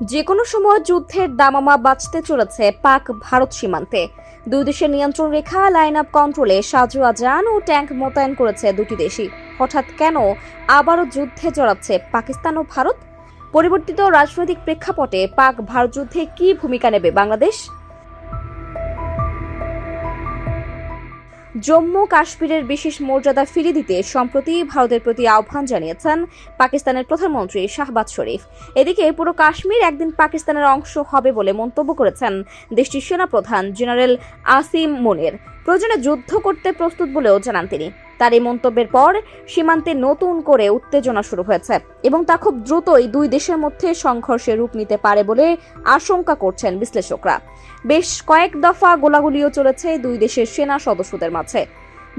যে কোনো সময় যুদ্ধের দামামা বাঁচতে চলেছে পাক ভারত সীমান্তে। দুই দেশের নিয়ন্ত্রণ রেখা লাইন আপ কন্ট্রোলে সাজুয়া যান ও ট্যাঙ্ক মোতায়েন করেছে দুটি দেশই। হঠাৎ কেন আবারও যুদ্ধে জড়াচ্ছে পাকিস্তান ও ভারত? পরিবর্তিত রাজনৈতিক প্রেক্ষাপটে পাক ভারত যুদ্ধে কি ভূমিকা নেবে বাংলাদেশ? জম্মু কাশ্মীরের বিশেষ মর্যাদা ফিরে দিতে সম্প্রতি ভারতের প্রতি আহ্বান জানিয়েছেন পাকিস্তানের প্রধানমন্ত্রী শাহবাজ শরীফ। এদিকে পুরো কাশ্মীর একদিন পাকিস্তানের অংশ হবে বলে মন্তব্য করেছেন দেশটির সেনাপ্রধান জেনারেল আসিম মুনির। প্রয়োজনে যুদ্ধ করতে প্রস্তুত বলেও জানান তিনি। তার এই মন্তব্যের পর সীমান্তে নতুন করে উত্তেজনা শুরু হয়েছে এবং তা খুব দ্রুতই দুই দেশের মধ্যে সংঘর্ষে রূপ নিতে পারে বলে আশঙ্কা করছেন বিশ্লেষকরা। বেশ কয়েক দফা গোলাগুলিও চলেছে দুই দেশের সেনা সদস্যদের মাঝে।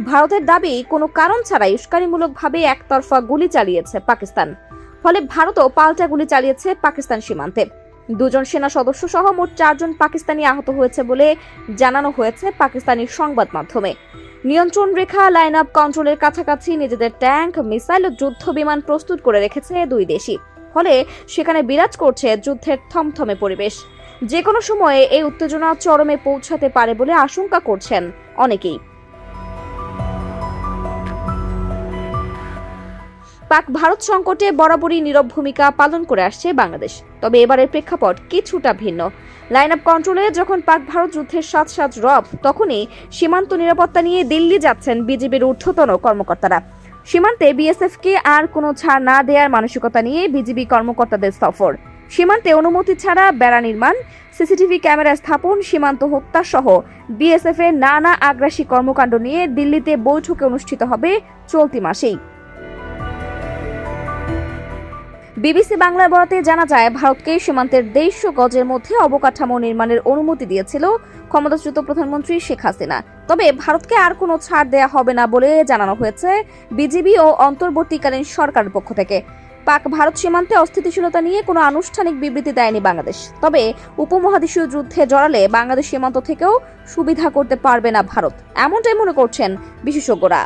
ভারতের দাবি, কোনো কারণ ছাড়াই উস্কানিমূলকভাবে একতরফা গুলি চালিয়েছে পাকিস্তান। ফলে ভারতও পাল্টা গুলি চালিয়েছে পাকিস্তান সীমান্তে। দুজন সেনা সদস্য সহ মোট চারজন পাকিস্তানি আহত হয়েছে বলে জানানো হয়েছে পাকিস্তানি সংবাদ মাধ্যমে। নিয়ন্ত্রণ রেখা লাইন আপ কন্ট্রোলের কাছাকাছি নিজেদের ট্যাঙ্ক মিসাইল ও যুদ্ধ বিমান প্রস্তুত করে রেখেছে দুই দেশই। ফলে সেখানে বিরাজ করছে যুদ্ধের থমথমে পরিবেশ। যে কোনো সময়ে এই উত্তেজনা চরমে পৌঁছাতে পারে বলে আশঙ্কা করছেন অনেকেই। পাক ভারত সংকটে বরাবরই নীরব ভূমিকা পালন করে আসছে বাংলাদেশ। তবে এবারের প্রেক্ষাপট কিছুটা ভিন্ন। লাইন আপ কন্ট্রোলে যখন পাক ভারত যুদ্ধের সাত সাত রব, তখনই সীমান্ত নিরাপত্তা নিয়ে দিল্লি যাচ্ছেন বিজেপির ঊর্ধ্বতন কর্মকর্তারা। সীমান্তে বিএসএফকে আর কোনো ছাড় না দেওয়ার মানসিকতা নিয়ে বিজিবি কর্মকর্তাদের সফর। সীমান্তে অনুমতি ছাড়া বেড়া নির্মাণ, সিসিটিভি ক্যামেরা স্থাপন, সীমান্ত হত্যা সহ বিএসএফ এর নানা আগ্রাসী কর্মকাণ্ড নিয়ে দিল্লিতে বৈঠকে অনুষ্ঠিত হবে চলতি মাসেই। বিবিসি বাংলার বরাতে জানা যায়, ভারতকে সীমান্তের দেড়শো গজের মধ্যে অবকাঠামো নির্মাণের অনুমতি দিয়েছিল ক্ষমতাচ্যুত প্রধানমন্ত্রী শেখ হাসিনা। তবে ভারতকে আর কোনো ছাড় দেয়া হবে না বলে জানানো হয়েছে বিজিবি ও অন্তর্বর্তীকালীন সরকারের পক্ষ থেকে। পাক ভারত সীমান্তে অস্থিতিশীলতা নিয়ে কোনো আনুষ্ঠানিক বিবৃতি দেয়নি বাংলাদেশ। তবে উপমহাদেশীয় যুদ্ধে জড়ালে বাংলাদেশ সীমান্ত থেকেও সুবিধা করতে পারবে না ভারত। এমনটাই মনে করছেন বিশেষজ্ঞরা।